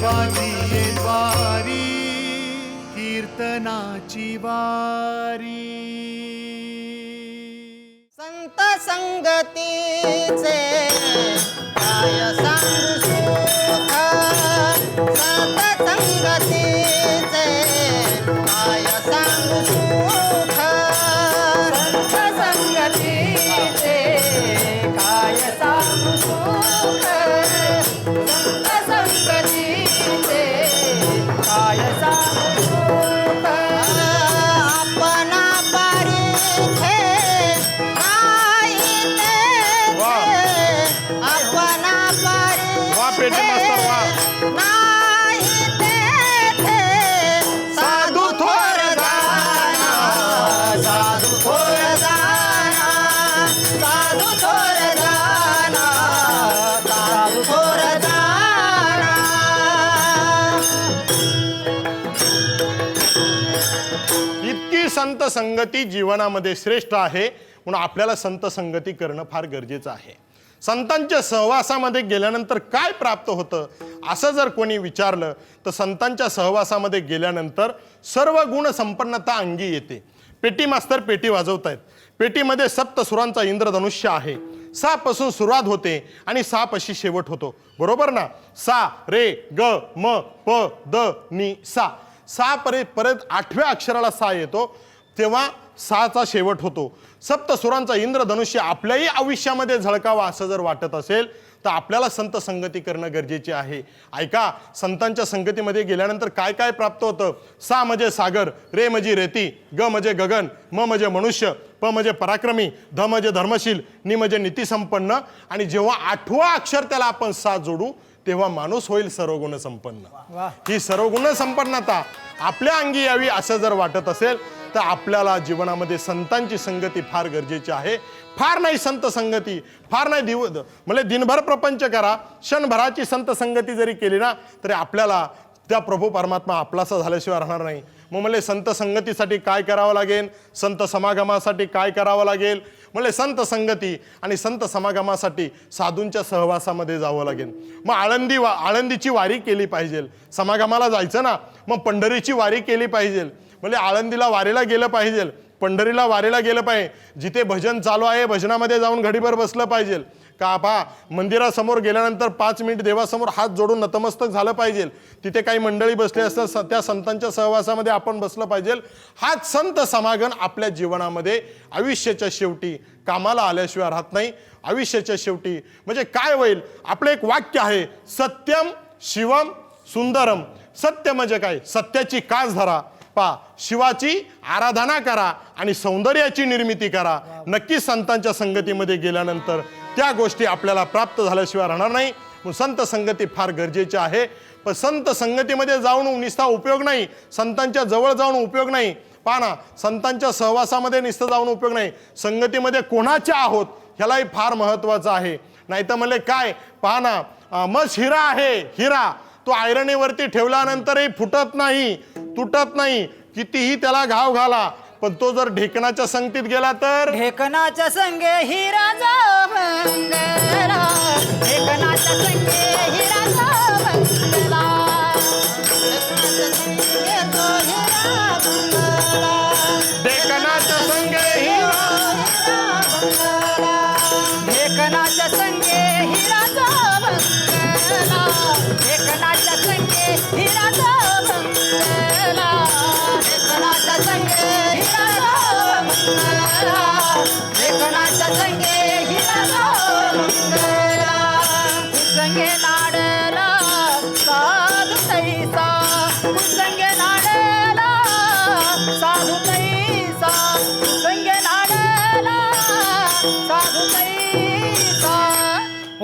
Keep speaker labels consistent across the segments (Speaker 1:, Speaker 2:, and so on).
Speaker 1: देवाची वारी कीर्तनाची वारी.
Speaker 2: संत संगतीचे काय सांगू सुख संत संगती संत
Speaker 3: संगती जीवनामध्ये श्रेष्ठ आहे म्हणून आपल्याला संत संगती करणं फार गरजेचं आहे. संतांच्या सहवासामध्ये गेल्यानंतर काय प्राप्त होतं असं जर कोणी विचारलं तर संतांच्या सहवासामध्ये गेल्यानंतर सर्व गुण संपन्नता अंगी येते. पेटी मास्तर पेटी वाजवतायत. पेटीमध्ये सप्तसुरांचा इंद्रधनुष्य आहे. सा पासून सुरुवात होते आणि सा पशी शेवट होतो. बरोबर ना? सा रे ग म प द नि सा. सा परे परत आठव्या अक्षराला सा येतो. तेव्हा सहाचा शेवट होतो. सप्तसुरांचा इंद्रधनुष्य आपल्याही आयुष्यामध्ये झळकावा असं जर वाटत असेल तर आपल्याला संत संगती करणं गरजेचे आहे. ऐका संतांच्या संगतीमध्ये गेल्यानंतर काय काय प्राप्त होतं? सा म्हणजे सागर रे म्हणजे रेती ग म्हणजे गगन म म्हणजे मनुष्य प म्हणजे पराक्रमी ध म्हणजे धर्मशील नि म्हणजे नीतिसंपन्न. आणि जेव्हा आठवं अक्षर त्याला आपण सा जोडू तेव्हा माणूस होईल सर्वगुण संपन्न. ही सर्वगुण संपन्नता आपल्या अंगी यावी असं जर वाटत असेल तर आपल्याला जीवनामध्ये संतांची संगती फार गरजेची आहे. फार नाही संत संगती फार नाही दिव म्हणजे दिनभर प्रपंच करा. क्षणभराची संत संगती जरी केली ना तरी आपल्याला त्या प्रभू परमात्मा आपलासा झाल्याशिवाय राहणार नाही. मग मला संत संगतीसाठी काय करावं लागेल? संत समागमासाठी काय करावं लागेल? म्हणजे संत संगती आणि संत समागमासाठी साधूंच्या सहवासामध्ये जावं लागेल. मग आळंदी वा आळंदीची वारी केली पाहिजे समागमाला जायचं ना मग पंढरीची वारी केली पाहिजे म्हणजे आळंदीला वारीला गेलं पाहिजे पंढरीला वारीला गेलं पाहिजे. जिथे भजन चालू आहे भजनामध्ये जाऊन घडीभर बसलं पाहिजे का पहा मंदिरासमोर गेल्यानंतर पाच मिनिट देवासमोर हात जोडून नतमस्तक झालं पाहिजे. तिथे काही मंडळी बसली असतात स- त्या संतांच्या सहवासामध्ये आपण बसलं पाहिजे. हाच संत समागम आपल्या जीवनामध्ये आयुष्याच्या शेवटी कामाला आल्याशिवाय राहत नाही. आयुष्याच्या शेवटी म्हणजे काय होईल? आपलं एक वाक्य आहे सत्यम शिवम सुंदरम. सत्य म्हणजे काय? सत्याची कास धरा. पा शिवाची आराधना करा आणि सौंदर्याची निर्मिती करा. नक्कीच संतांच्या संगतीमध्ये गेल्यानंतर त्या गोष्टी आपल्याला प्राप्त झाल्याशिवाय राहणार नाही. म्हणून संत संगती फार गरजेची आहे. पण संत संगतीमध्ये जाऊन निस्ता उपयोग नाही. संतांच्या जवळ जाऊन उपयोग नाही. पहा ना संतांच्या सहवासामध्ये निस्ता जाऊन उपयोग नाही. संगतीमध्ये कोणाच्या आहोत ह्यालाही फार महत्त्वाचं आहे. नाहीतर म्हणले काय? पहा ना मस हिरा आहे. हिरा. तो आयरणीवरती ठेवल्यानंतरही फुटत नाही. तुटत नाही. कितीही त्याला घाव घाला. पण तो जर ढेकणाच्या संगतीत गेला तर?
Speaker 2: ढेकणाच्या संगे हिरा भंगला
Speaker 3: ढेकणाच्या संगे हिरा
Speaker 2: भंगला ढेकणाच्या संगे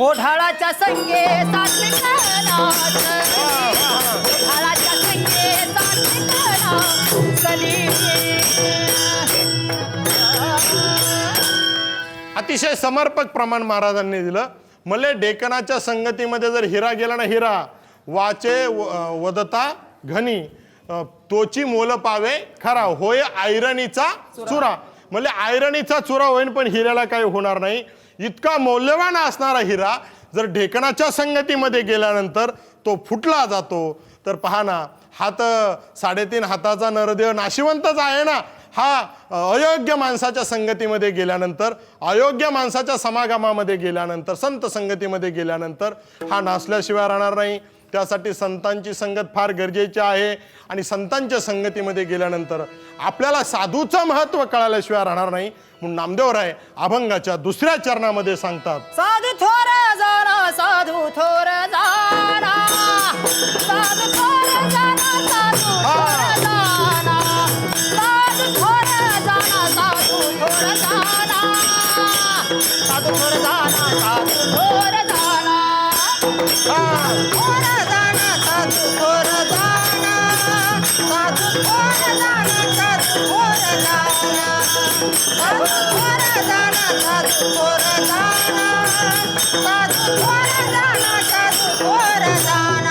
Speaker 2: ओढाळाच्या संगे संगे
Speaker 3: अतिशय समर्पक प्रमाण महाराजांनी दिलं. मले डेकनाच्या संगतीमध्ये जर हिरा गेला ना हिरा वाचे व- वदता घनी तोची मोल पावे खरा होय आयरणीचा चुरा. म्हणजे आयरणीचा चुरा होईन पण हिऱ्याला काही होणार नाही. इतका मौल्यवान असणारा हिरा जर ढेकणाच्या संगतीमध्ये गेल्यानंतर तो फुटला जातो तर पहा ना हात साडेतीन हाताचा नरदेव नाशिवंतच आहे ना. हा अयोग्य माणसाच्या संगतीमध्ये गेल्यानंतर अयोग्य माणसाच्या समागमामध्ये गेल्यानंतर संत संगतीमध्ये गेल्यानंतर हा नासल्याशिवाय राहणार नाही. त्यासाठी संतांची संगत फार गरजेची आहे. आणि संतांच्या संगतीमध्ये गेल्यानंतर आपल्याला साधूचं महत्त्व कळाल्याशिवाय राहणार नाही. म्हणून नामदेवराय अभंगाच्या दुसऱ्या चरणामध्ये सांगतात
Speaker 2: साधू थोर जाना साधू थोर जाना साधू थोर साधू थोर जाना साधू थोर जाना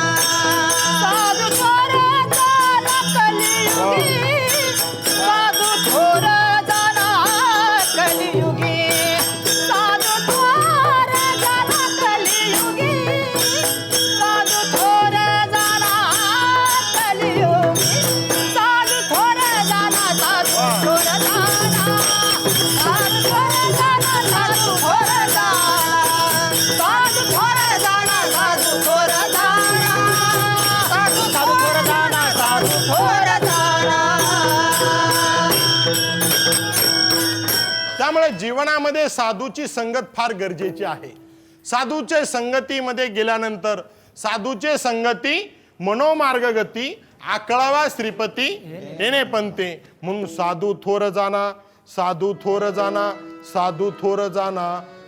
Speaker 3: त्यामुळे जीवनामध्ये साधूची संगत फार गरजेची आहे. साधूचे संगतीमध्ये गेल्यानंतर साधूचे संगती मनोमार्गगती आकळावा श्रीपती येणे पंते. म्हणून साधू थोर जाना साधू थोर जाना साधू थोर जाना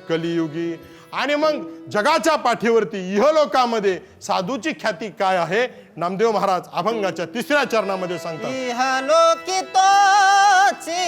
Speaker 3: कलियुगी आणि मग जगाच्या पाठीवरती इहलोकामध्ये साधूची ख्याती काय आहे? नामदेव महाराज अभंगाच्या तिसऱ्या चरणामध्ये सांगतात.
Speaker 2: इहलोकी तोची